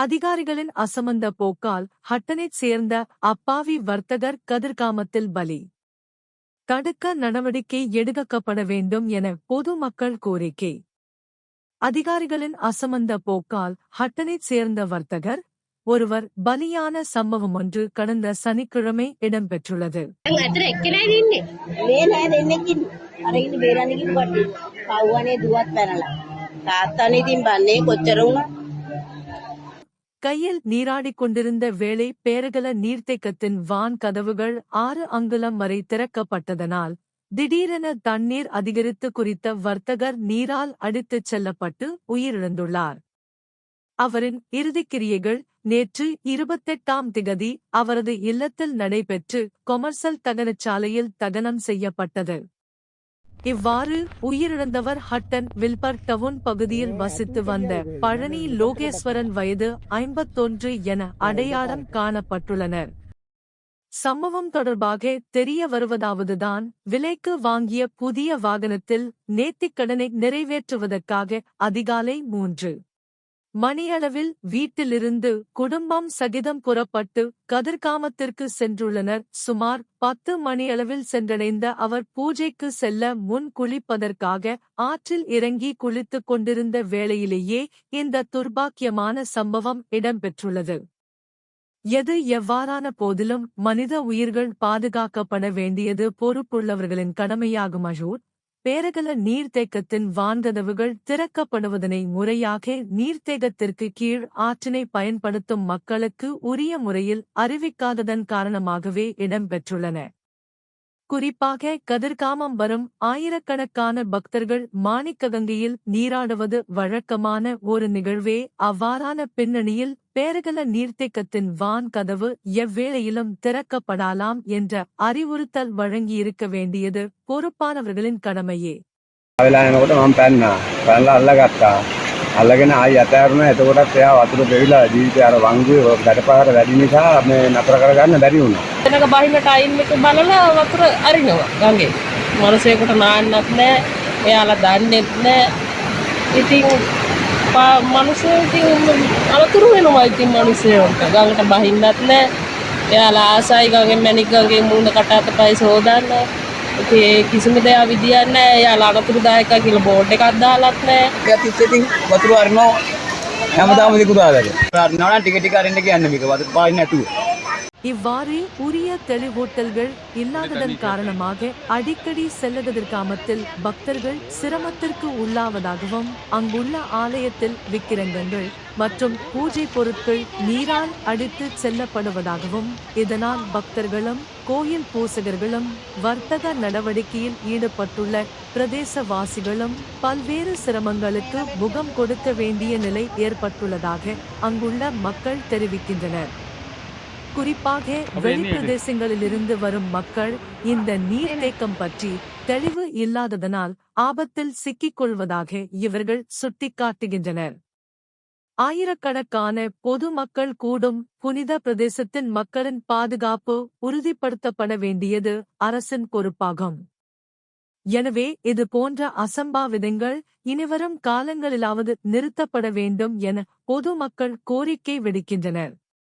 அதிகாரிகளின் அசமந்த போக்கால் ஹட்டனைச் சேர்ந்த அப்பாவி வர்த்தகர் கதிர்காமத்தில் பலி. தடுக்க நடவடிக்கை எடுக்கப்பட வேண்டும் என பொது மக்கள் கோரிக்கை. அதிகாரிகளின் அசமந்த போக்கால் ஹட்டனைச் சேர்ந்த வர்த்தகர் ஒருவர் பலியான சம்பவம் ஒன்று கடந்த சனிக்கிழமை இடம்பெற்றுள்ளது. காத்தனை திம்பானே கொச்சரவும் கையில் நீராடிக் கொண்டிருந்த வேளை பேரகல நீர்த்தேக்கத்தின் வான் கதவுகள் ஆறு அங்குலம் வரை திறக்கப்பட்டதனால் திடீரென தண்ணீர் அதிகரித்து குறித்த வர்த்தகர் நீரால் அடித்துச் செல்லப்பட்டு உயிரிழந்துள்ளார். அவரின் இறுதிக்கிரியைகள் நேற்று இருபத்தெட்டாம் திகதி அவரது இல்லத்தில் நடைபெற்று கொமர்சல் தகனச்சாலையில் தகனம் செய்யப்பட்டது. இவ்வாறு உயிரிழந்தவர் ஹட்டன் வில்பர் டவுன் பகுதியில் வசித்து வந்த பழனி லோகேஸ்வரன் வயது ஐம்பத்தொன்று என அடையாளம் காணப்பட்டுள்ளனர். சம்பவம் தொடர்பாக தெரிய வருவதாவதுதான் விலைக்கு வாங்கிய புதிய வாகனத்தில் நேர்த்திக்கடனை நிறைவேற்றுவதற்காக அதிகாலை மூன்று மணியளவில் வீட்டிலிருந்து குடும்பம் சகிதம் புறப்பட்டு கதிர்காமத்திற்கு சென்றுள்ளனர். சுமார் பத்து மணியளவில் சென்றடைந்த அவர் பூஜைக்கு செல்ல முன் குளிப்பதற்காக ஆற்றில் இறங்கி குளித்துக் கொண்டிருந்த வேளையிலேயே இந்த துர்பாக்கியமான சம்பவம் இடம்பெற்றுள்ளது. எது எவ்வாறான போதிலும் மனித உயிர்கள் பாதுகாக்கப்பட வேண்டியது பொறுப்புள்ளவர்களின் கடமையாகும் அஜூர் பேரகல நீர்த்தேக்கத்தின் வான்கதவுகள் திறக்கப்படுவதனை முறையாக நீர்த்தேக்கத்திற்கு கீழ் ஆற்றினை பயன்படுத்தும் மக்களுக்கு உரிய முறையில் அறிவிக்காததன் காரணமாகவே இடம்பெற்றுள்ளன குறிப்பாக கதிர்காமம் வரும் ஆயிரக்கணக்கான பக்தர்கள் மாணிக்ககங்கையில் நீராடுவது வழக்கமான ஒரு நிகழ்வே. அவ்வாறான பின்னணியில் பேரகல நீர்த்தேக்கத்தின் வான் கதவு எவ்வேளையிலும் திறக்கப்படலாம் என்ற அறிவுறுத்தல் வழங்கியிருக்க வேண்டியது பொறுப்பானவர்களின் கடமையே అలాగనే ఆ ఎత్తారన ఎత్త కూడా అతను పెరిగిలా జీవితే ఆడ వంగు గడపడ వెడినిక ఆమె నత్రకర గారిని దరి ఉన్నా వెనక బాహిన టైం బలల వత్ర అరినవ గంగే మనసే కూడా నాన్నట్నే ఎలా దాన్ని ఎత్తునే ఇది පා- මනුස්සයෝ ඉතින් අලතුරු වෙනවා ඉතින් මනුස්සයෝන්ට. ගඟට බහින්නත් නැහැ. එයාලා ආසයි ගඟෙන් මැණික් ගඟේ මූණ කට අතපය සෝදන්න. ඉතින් ඒ කිසිම දෙයක් විදියක් නැහැ. එයාලා අනතුරුදායකයි කියලා බෝඩ් එකක් දාලත් නැහැ. ටිකක් තිස්සෙතින් වතුර අරිනවා හැමදාම දිකුදාදක. අරිනවා නම් ටික ටික අරින්න කියන්නේ මේක වතුර පාන්නේ නැතුව. இவ்வாறு உரிய தெளிவூட்டல்கள் இல்லாததன் காரணமாக அடிக்கடி செல்லகதிர்காமத்தில் பக்தர்கள் சிரமத்திற்கு உள்ளாவதாகவும் அங்குள்ள ஆலயத்தில் விக்கிரங்கங்கள் மற்றும் பூஜை பொருட்கள் நீரால் அடித்து செல்லப்படுவதாகவும் இதனால் பக்தர்களும் கோயில் பூசகர்களும் வர்த்தக நடவடிக்கையில் ஈடுபட்டுள்ள பிரதேசவாசிகளும் பல்வேறு சிரமங்களுக்கு முகம் கொடுக்க வேண்டிய நிலை ஏற்பட்டுள்ளதாக அங்குள்ள மக்கள் தெரிவிக்கின்றனர். குறிப்பாக வெளிப்பிரதேசங்களிலிருந்து வரும் மக்கள் இந்த நீர்த்தேக்கம் பற்றி தெளிவு இல்லாததனால் ஆபத்தில் சிக்கிக் கொள்வதாக இவர்கள் சுட்டிக்காட்டுகின்றனர். ஆயிரக்கணக்கான பொதுமக்கள் கூடும் புனித பிரதேசத்தின் மக்களின் பாதுகாப்பு உறுதிப்படுத்தப்பட வேண்டியது அரசின் பொறுப்பாகும். எனவே இது போன்ற அசம்பாவிதங்கள் இனிவரும் காலங்களிலாவது நிறுத்தப்பட வேண்டும் என பொதுமக்கள் கோரிக்கை விடுக்கின்றனர்.